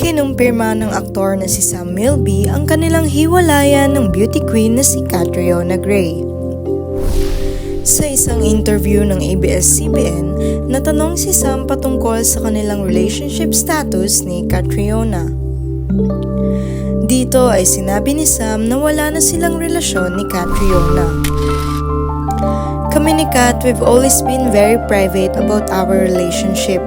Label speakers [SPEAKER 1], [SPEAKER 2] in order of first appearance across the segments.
[SPEAKER 1] Kinumpirma ng aktor na si Sam Milby ang kanilang hiwalayan ng beauty queen na si Catriona Gray. Sa isang interview ng ABS-CBN, natanong si Sam patungkol sa kanilang relationship status ni Catriona. Dito ay sinabi ni Sam na wala na silang relasyon ni Catriona. Kami ni Kat, we've always been very private about our relationship.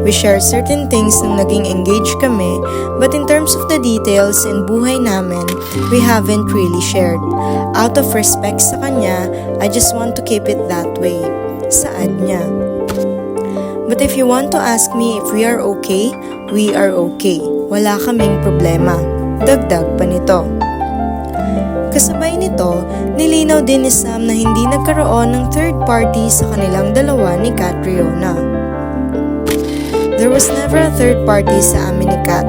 [SPEAKER 1] We share certain things nung naging engaged kami, but in terms of the details and buhay namin, we haven't really shared. Out of respect sa kanya, I just want to keep it that way. Saad niya. But if you want to ask me if we are okay, we are okay. Wala kaming problema. Dagdag pa nito. Kasabay nito, nilinaw din ni Sam na hindi nagkaroon ng third party sa kanilang dalawa ni Catriona. There was never a third party sa amin ni Kat.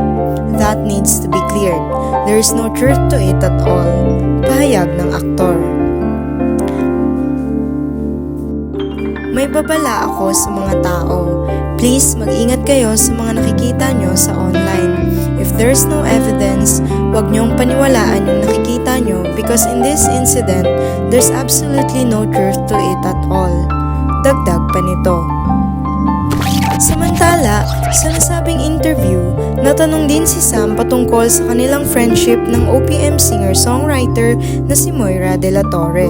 [SPEAKER 1] That needs to be cleared. There is no truth to it at all. Pahayag ng aktor. May babala ako sa mga tao. Please mag-ingat kayo sa mga nakikita nyo sa online. If there's no evidence, huwag nyong paniwalaan yung nakikita nyo because in this incident, there's absolutely no truth to it at all. Dagdag pa nito. Samantala, sa nasabing interview, natanong din si Sam patungkol sa kanilang friendship ng OPM singer-songwriter na si Moira de la Torre.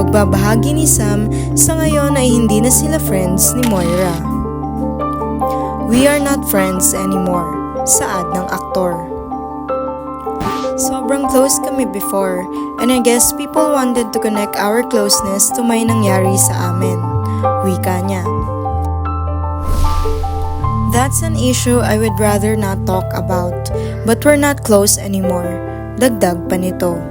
[SPEAKER 1] Pagbabahagi ni Sam, sa ngayon ay hindi na sila friends ni Moira. We are not friends anymore, saad ng aktor. Sobrang close kami before, and I guess people wanted to connect our closeness to may nangyari sa amin. Wika niya. That's an issue I would rather not talk about, but we're not close anymore. Dagdag pa nito.